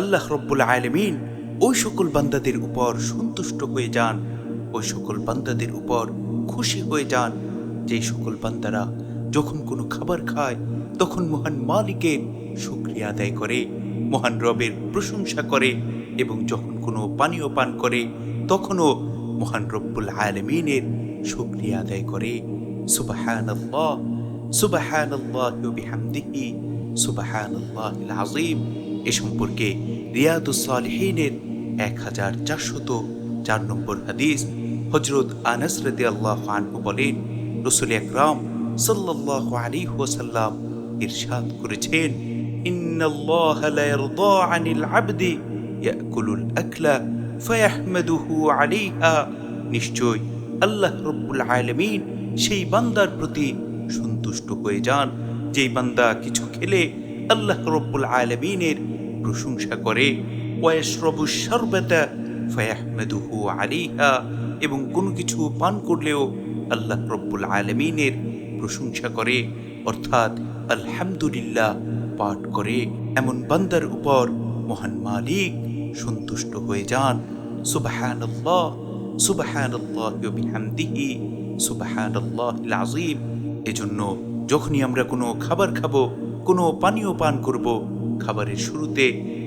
আল্লাহ রব্বুল আলমিন ওই সকল বান্দাদের উপর সন্তুষ্ট হয়ে যান, ওই সকল বান্দাদের উপর খুশি হয়ে যান। যে সকল বান্দারা যখন কোনো খাবার খায়, তখন মহান মালিকের শুক্রিয়া আদায় করে, মহান রবের প্রশংসা করে এবং যখন কোনো পানীয় পান করে, তখনও মহান রব্বুল আলমিনের শুক্রিয়া আদায় করে। সুবাহান আল্লাহ সুবাহান সুবাহান আজিম এ সম্পর্কে রিয়াদুস সালিহিনের এক হাজার চারশত চার নম্বর হাদিস হজরত আনাস রদি আল্লাহ আনহু বলেন, রসুল একরাম সাল্লাহ আলী ওসাল্লাম ইরশাদ করেছেন নিশ্চয় আল্লাহ রব্বুল আলামিন সেই বান্দার প্রতি সন্তুষ্ট হয়ে যান। যেই বান্দা কিছু খেলে আল্লাহ রব্বুল আলামিনের প্রশংসা করে, ওয়াশরবু শরবতা ফায়াহমাদুহু আলাইহা এবং কোনো কিছু পান করলেও আল্লাহ রব্বুল আলামিনের প্রশংসা করে, অর্থাৎ আলহামদুলিল্লাহ পাঠ করে। এমন বান্দার উপর মহান মালিক সন্তুষ্ট হয়ে যান। ওয়া বিহামদিহি, সুবহানাল্লাহিল আযীম। এজন্য যখনই আমরা কোনো খাবার খাব কোনো পানীয় পান করব। খাবারের শুরুতে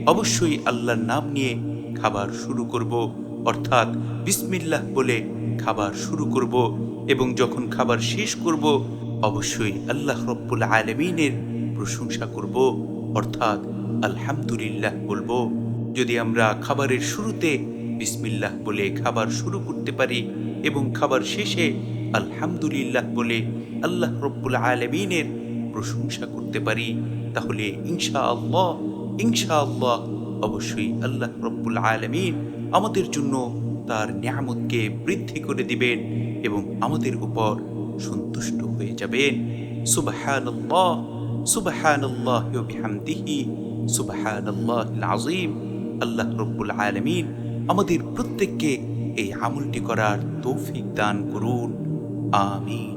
অবশ্যই আল্লাহর নাম নিয়ে খাবার শুরু করব। অর্থাৎ বিসমিল্লাহ বলে খাবার শুরু করব এবং যখন খাবার শেষ করব, অবশ্যই আল্লাহ রব্বুল আলমিনের প্রশংসা করব। অর্থাৎ আলহামদুলিল্লাহ বলব, যদি আমরা খাবারের শুরুতে বিসমিল্লাহ বলে খাবার শুরু করতে পারি এবং খাবার শেষে আলহামদুলিল্লাহ বলে আল্লাহ রব্বুল আলমিনের প্রশংসা করতে পারি, তাহলে ইনশা আল্লাহ ইনশা আল্লাহ অবশ্যই আল্লাহ রব্বুল আলমিন আমাদের জন্য তার নিয়ামতকে বৃদ্ধি করে দিবেন এবং আমাদের উপর সন্তুষ্ট হয়ে যাবেন। সুবহানাল্লাহ ওয়া বিহামদিহি আযীম। আল্লাহ রব্বুল আলামিন আমাদের প্রত্যেককে এই আমলটি করার তৌফিক দান করুন। আমিন।